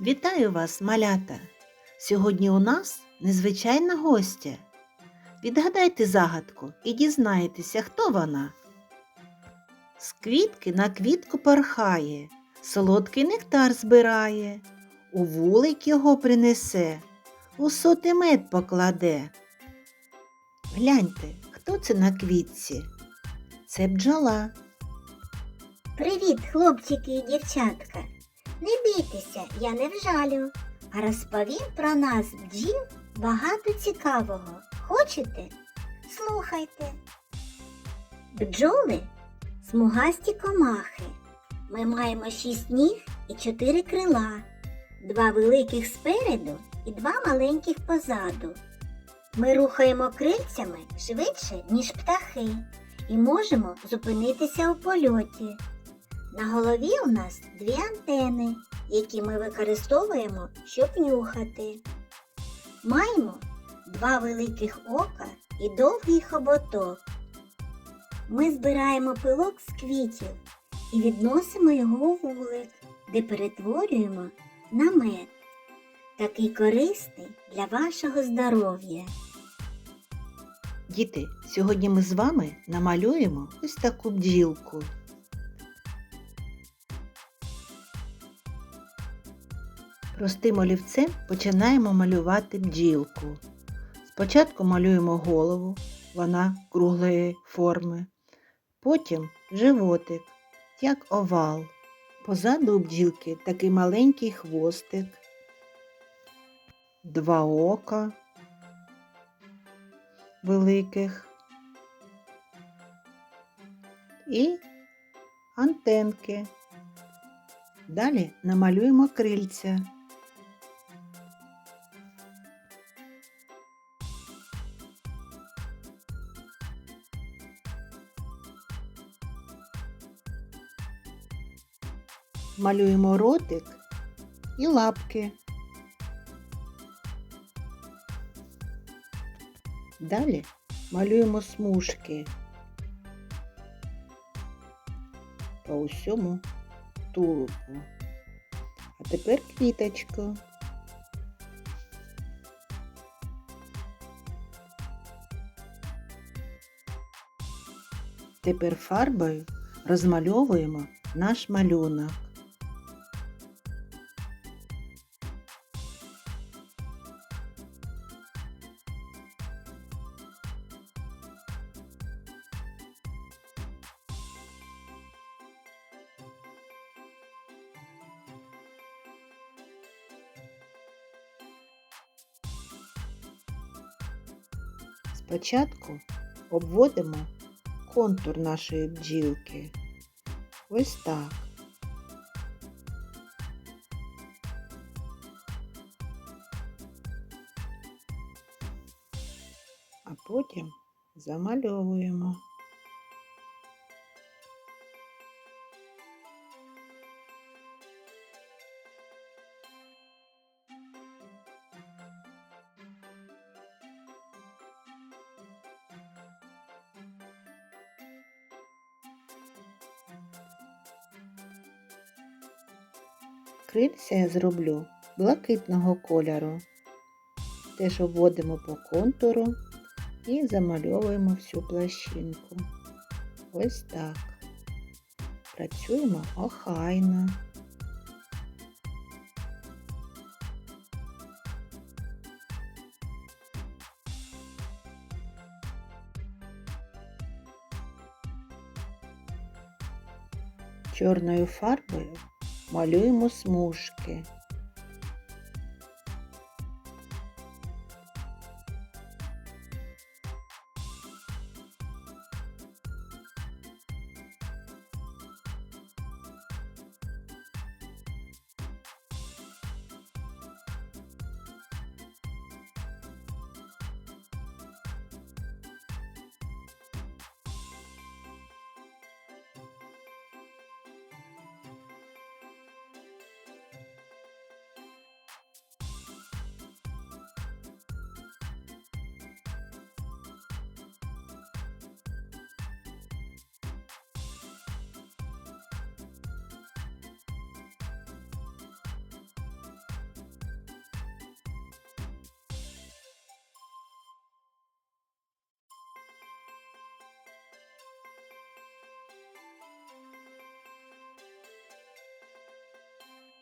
Вітаю вас, малята! Сьогодні у нас незвичайна гостя. Відгадайте загадку і дізнаєтеся, хто вона. З квітки на квітку порхає, солодкий нектар збирає, у вулик його принесе, у соти мед покладе. Гляньте, хто це на квітці? Це бджола. Привіт, хлопчики і дівчатка. Не бійтеся, я не вжалю, а розповім про нас бджіл багато цікавого. Хочете? Слухайте. Бджоли смугасті комахи. Ми маємо шість ніг і чотири крила, два великих спереду і два маленьких позаду. Ми рухаємо крильцями швидше, ніж птахи, і можемо зупинитися у польоті. На голові у нас дві антени, які ми використовуємо, щоб нюхати. Маємо два великих ока і довгий хоботок. Ми збираємо пилок з квітів і відносимо його у вулик, де перетворюємо на мед. Такий корисний для вашого здоров'я. Діти, сьогодні ми з вами намалюємо ось таку бджілку. Простим олівцем починаємо малювати бджілку. Спочатку малюємо голову, вона круглої форми, потім животик, як овал. Позаду у бджілки такий маленький хвостик, два ока великих і антенки. Далі намалюємо крильця. Малюємо ротик і лапки. Далі малюємо смужки по усьому тулубу. А тепер квіточку. Тепер фарбою розмальовуємо наш малюнок. Спочатку обводимо контур нашої бджілки. Ось так. А потім замальовуємо. Крильця я зроблю блакитного кольору. Теж обводимо по контуру і замальовуємо всю площинку. Ось так. Працюємо охайно. Чорною фарбою малюємо смужки.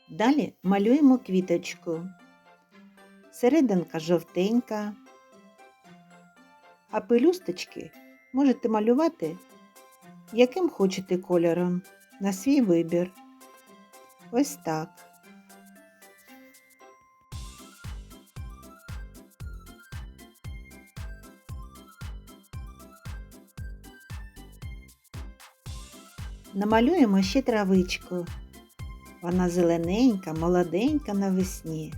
Далі малюємо квіточку. Серединка жовтенька, а пелюсточки можете малювати яким хочете кольором на свій вибір. Ось так. Намалюємо ще травичку. Вона зелененька, молоденька навесні.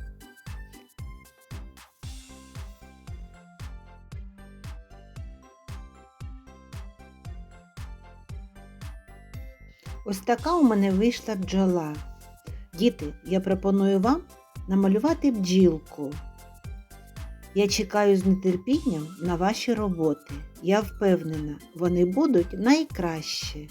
Ось така у мене вийшла бджола. Діти, я пропоную вам намалювати бджілку. Я чекаю з нетерпінням на ваші роботи. Я впевнена, вони будуть найкращі.